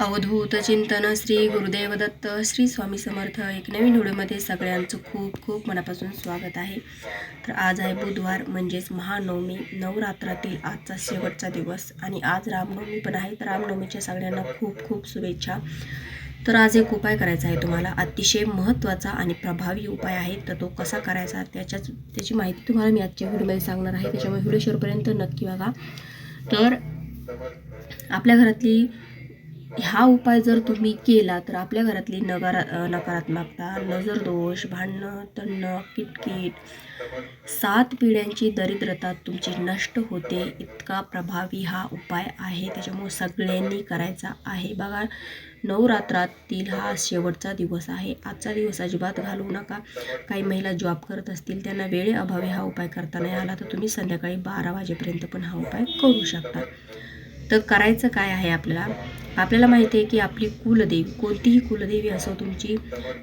अवधूत चिंतन श्री गुरुदेव दत्त श्री स्वामी समर्थ एक नवीन व्हिडिओमध्ये सगळ्यांचं खूप खूप मनापासून स्वागत आहे. तर आज आहे बुधवार म्हणजेच महानवमी नवरात्रातील आजचा शेवटचा दिवस आणि आज रामनवमी पण आहे. तर रामनवमीच्या सगळ्यांना खूप खूप शुभेच्छा. तर आज एक उपाय करायचा आहे तुम्हाला. अतिशय महत्त्वाचा आणि प्रभावी उपाय आहे. तर तो कसा करायचा त्याच्याच त्याची माहिती तुम्हाला मी आजच्या व्हिडिओमध्ये सांगणार आहे. त्याच्यामुळे व्हिडिओ शेवटपर्यंत नक्की बघा. तर आपल्या घरातली हा उपाय जर तुम्ही केला तर आपल्या घरातली नकारा नकारात्मकता नजर दोष भांडणं तणणं किटकिट सात पिढ्यांची दरिद्रता तुमची नष्ट होते. इतका प्रभावी हा उपाय आहे. त्याच्यामुळे सगळ्यांनी करायचा आहे. बघा नवरात्रातील हा शेवटचा दिवस आहे. आजचा दिवस अजिबात घालवू नका. काही महिला जॉब करत असतील त्यांना वेळेअभावी हा उपाय करता नाही आला तर तुम्ही संध्याकाळी बारा वाजेपर्यंत पण हा उपाय करू शकता. तर करायचं काय आहे आपल्याला? आपल्याला माहिती आहे की आपली कुलदेवी कोणतीही कुलदेवी असो तुमची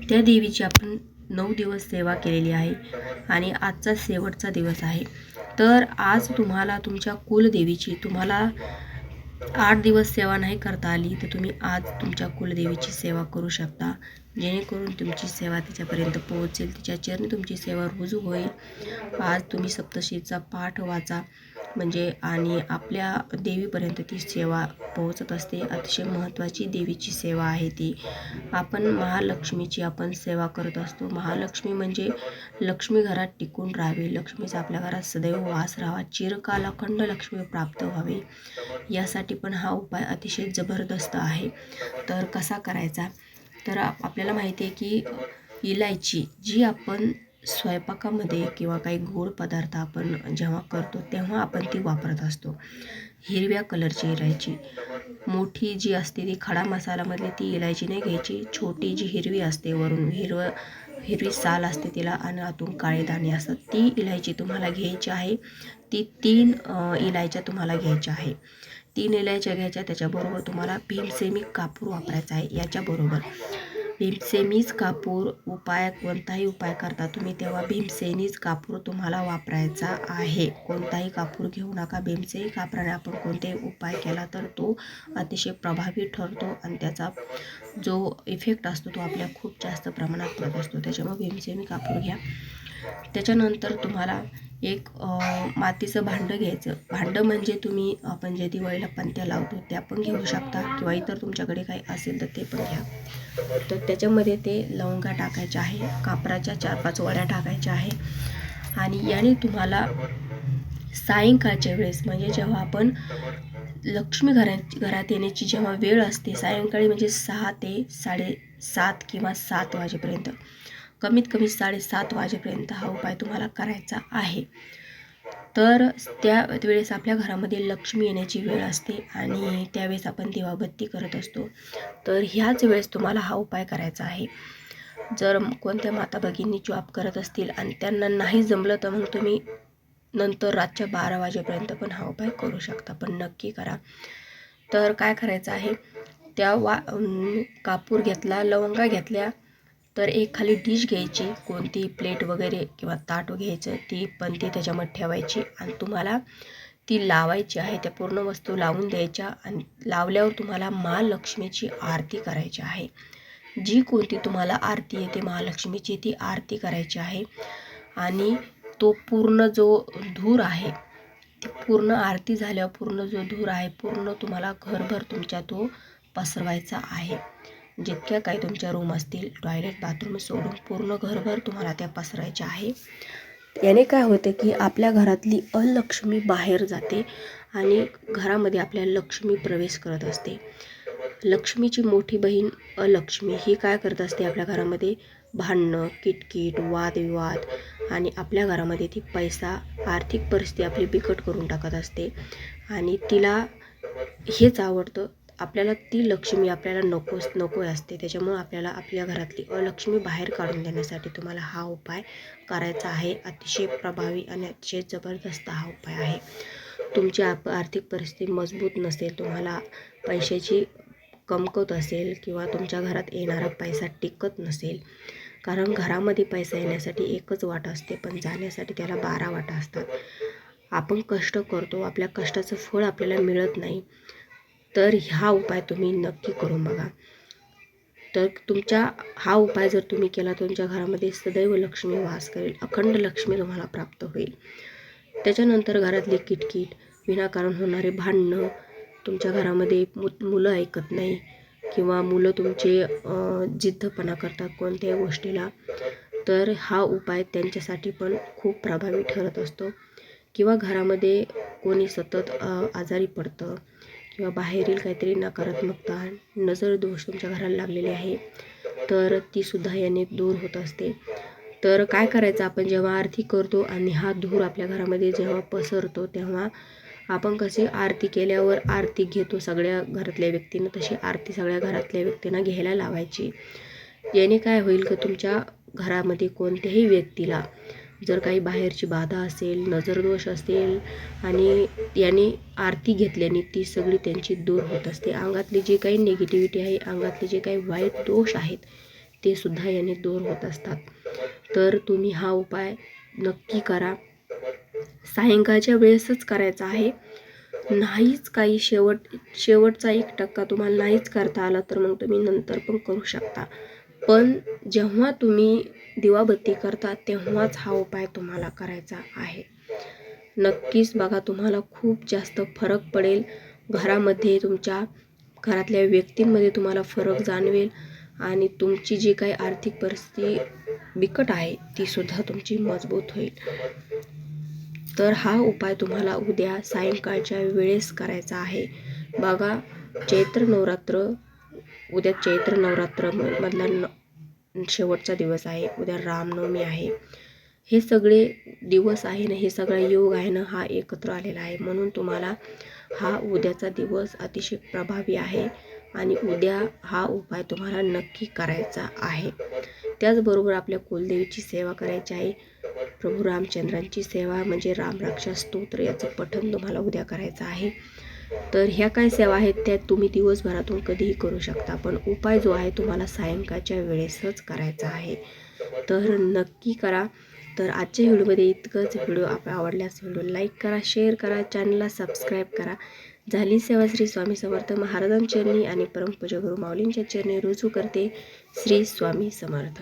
त्या देवीची आपण नऊ दिवस सेवा केलेली आहे आणि आजचा शेवटचा दिवस आहे. तर आज तुम्हाला तुमच्या कुलदेवीची तुम्हाला आठ दिवस सेवा नाही करता आली तर तुम्ही आज तुमच्या कुलदेवीची सेवा करू शकता. जेणेकरून तुमची सेवा तिच्यापर्यंत पोहोचेल तिच्या चरणी तुमची सेवा रुजू होईल. आज तुम्ही सप्तशीचा पाठ वाचा. म्हणजे आणि आपल्या देवीपर्यंत ती सेवा पोहोचत असते. अतिशय महत्त्वाची देवीची सेवा आहे ती. आपण महालक्ष्मीची आपण सेवा करत असतो. महालक्ष्मी म्हणजे लक्ष्मी घरात टिकून राहावी. लक्ष्मीचा आपल्या घरात सदैव वास राहावा. चिरकाल अखंड लक्ष्मी प्राप्त व्हावी. यासाठी पण हा उपाय अतिशय जबरदस्त आहे. तर कसा करायचा? तर आपल्याला माहिती आहे की इलायची जी आपण स्वयंपाकामध्ये किंवा काही गोड पदार्थ आपण जेव्हा करतो तेव्हा आपण ती वापरत असतो. हिरव्या कलरची इलायची. मोठी जी असते ती खडा मसालामधली ती इलायची नाही घ्यायची. छोटी जी हिरवी असते वरून हिरवं हिरवी साल असते तिला आणि आतून काळे दाणे असतात. ती इलायची तुम्हाला घ्यायची आहे. ती तीन इलायच्या तुम्हाला घ्यायच्या आहे. तीन इलायच्या घ्यायच्या त्याच्याबरोबर तुम्हाला भीमसेमी कापूर वापरायचा आहे. याच्याबरोबर. भीमसेनीच कापूर उपाय कोणताही उपाय करता तुम्ही तेव्हा भीमसेनीच कापूर तुम्हाला वापरायचा आहे. कोणताही कापूर घेऊ नका. भीमसेनी कापराने आपण कोणताही उपाय केला तर तो अतिशय प्रभावी ठरतो आणि त्याचा जो इफेक्ट असतो तो आपल्या खूप जास्त प्रमाणात पडत असतो. त्याच्यामुळे भीमसेनी कापूर घ्या. त्याच्यानंतर तुम्हाला एक मातीचं भांडं घ्यायचं. भांडं म्हणजे तुम्ही आपण जे दिवाळीला पंत्या लावतो त्या पण घेऊ शकता. किंवा इतर तुमच्याकडे काही असेल तर ते पण घ्या. तर त्याच्यामध्ये ते लवंगा टाकायच्या आहे कापराच्या चार पाच वड्या टाकायच्या आहे. आणि याने तुम्हाला सायंकाळच्या वेळेस म्हणजे जेव्हा आपण लक्ष्मी घरा घरात येण्याची जेव्हा वेळ असते सायंकाळी म्हणजे सहा ते साडेसात किंवा सात वाजेपर्यंत. कमीत कमी साडेसात वाजेपर्यंत हा उपाय तुम्हाला करायचा आहे. तर त्या वेळेस आपल्या घरामध्ये लक्ष्मी येण्याची वेळ असते आणि त्यावेळेस आपण दिवाबत्ती करत असतो. तर ह्याच वेळेस तुम्हाला हा उपाय करायचा आहे. जर कोणत्या माता भगिनी जॉब करत असतील आणि त्यांना नाही जमलं तर मग तुम्ही नंतर रातच्या बारा वाजेपर्यंत पण हा उपाय करू शकता पण नक्की करा. तर काय करायचं आहे? त्या वा कापूर घेतला लवंगा घेतल्या तर एक खाली डिश घ्यायची कोणती प्लेट वगैरे किंवा ताट घ्यायचं ती पण ती त्याच्यामध्ये ठेवायची आणि तुम्हाला ती लावायची आहे त्या पूर्ण वस्तू लावून द्यायच्या आणि लावल्यावर तुम्हाला महालक्ष्मीची आरती करायची आहे. जी कोणती तुम्हाला आरती येते महालक्ष्मीची ती आरती करायची आहे आणि तो पूर्ण जो धूर आहे ती पूर्ण आरती झाल्यावर पूर्ण जो धूर आहे पूर्ण तुम्हाला घरभर तुमच्या तो पसरवायचा आहे. जितक्या काही तुमच्या रूम असतील टॉयलेट बाथरूम सोडून पूर्ण घरभर तुम्हाला त्या पसरायच्या आहे. याने काय होते की आपल्या घरातली अलक्ष्मी बाहेर जाते आणि घरामध्ये आपल्या लक्ष्मी प्रवेश करत असते. लक्ष्मीची मोठी बहीण अलक्ष्मी ही काय करत असते? आपल्या घरामध्ये भांडणं किटकिट वादविवाद आणि आपल्या घरामध्ये ती पैसा आर्थिक परिस्थिती आपली बिकट करून टाकत असते. आणि तिला हेच आवडतं आपल्याला ती लक्ष्मी आपल्याला नकोच नको असते. त्याच्यामुळं आपल्याला आपल्या घरातली अलक्ष्मी बाहेर काढून देण्यासाठी तुम्हाला हा उपाय करायचा आहे. अतिशय प्रभावी आणि अतिशय जबरदस्त हा उपाय आहे. तुमची आप आर्थिक परिस्थिती मजबूत नसेल तुम्हाला पैशाची कमकवत असेल किंवा तुमच्या घरात येणारा पैसा टिकत नसेल. कारण घरामध्ये पैसा येण्यासाठी एकच वाट असते पण जाण्यासाठी त्याला बारा वाटा असतात. आपण कष्ट करतो आपल्या कष्टाचं फळ आपल्याला मिळत नाही. तर ह्या उपाय तुम्ही नक्की करून बघा. तर तुमच्या हा उपाय जर तुम्ही केला तर तुमच्या घरामध्ये सदैव लक्ष्मी वास करेल अखंड लक्ष्मी तुम्हाला प्राप्त होईल. त्याच्यानंतर घरातली किटकिट विनाकारण होणारे भांडणं तुमच्या घरामध्ये मु मुलं ऐकत नाही किंवा मुलं तुमचे जिद्दपणा करतात कोणत्याही गोष्टीला तर हा उपाय त्यांच्यासाठी पण खूप प्रभावी ठरत असतो. किंवा घरामध्ये कोणी सतत आजारी पडतं किंवा बाहेरील काहीतरी नकारात्मकता नजर दोष तुमच्या घराला लागलेले आहे तर तीसुद्धा याने दूर होत असते. तर काय करायचं? आपण जेव्हा आरती करतो आणि हा धूर आपल्या घरामध्ये जेव्हा पसरतो तेव्हा आपण कसे आरती केल्यावर आरती घेतो सगळ्या घरातल्या व्यक्तींना? तशी आरती सगळ्या घरातल्या व्यक्तींना घ्यायला लावायची. याने काय होईल की? तुमच्या घरामध्ये कोणत्याही व्यक्तीला जर काही बाहेरची बाधा असेल नजरदोष असेल आणि याने आरती घेतल्याने ती सगळी त्यांची दूर होत असते. अंगातली जी काही निगेटिव्हिटी आहे अंगातले जे काही वाईट दोष आहेत ते सुद्धा याने दूर होत असतात. तर तुम्ही हा उपाय नक्की करा. सायंकाळच्या वेळेसच करायचा आहे. नाहीच काही शेवट शेवटचा एक टक्का तुम्हाला नाहीच करता आला तर मग तुम्ही नंतर पण करू शकता. पण जेव्हा तुम्ही दिवाबत्ती करता तेव्हाच हा उपाय तुम्हाला करायचा आहे. नक्कीच बघा तुम्हाला खूप जास्त फरक पडेल. घरामध्ये तुमच्या घरातल्या व्यक्तींमध्ये तुम्हाला फरक जाणवेल आणि तुमची जी काही आर्थिक परिस्थिती बिकट आहे तीसुद्धा तुमची मजबूत होईल. तर हा उपाय तुम्हाला उद्या सायंकाळच्या वेळेस करायचा आहे. बघा चैत्र नवरात्र उद्या चैत्र नवरात्र मधला न शेवटचा दिवस आहे. उद्या रामनवमी आहे. हे सगळे दिवस आहे ना हे सगळा योग आहे ना हा एकत्र आलेला आहे. म्हणून तुम्हाला हा उद्याचा दिवस अतिशय प्रभावी आहे आणि उद्या हा उपाय तुम्हाला नक्की करायचा आहे. त्याचबरोबर आपल्या कुलदेवीची सेवा करायची आहे. प्रभू रामचंद्रांची सेवा म्हणजे रामरक्षा स्तोत्र याचं पठण तुम्हाला उद्या करायचं आहे. तर ह्या काय सेवा आहेत त्या तुम्ही दिवसभरातून कधीही करू शकता. पण उपाय जो आहे तुम्हाला सायंकाळच्या वेळेसच करायचा आहे. तर नक्की करा. तर आजच्या व्हिडिओमध्ये इतकंच. व्हिडिओ आपला आवडल्यास व्हिडिओ लाईक करा शेअर करा चॅनलला सबस्क्राईब करा. झाली सेवा श्री स्वामी समर्थ महाराजांचरणी आणि परमपूज्य गुरु माऊलींच्या चरणी रुजू करते श्री स्वामी समर्थ.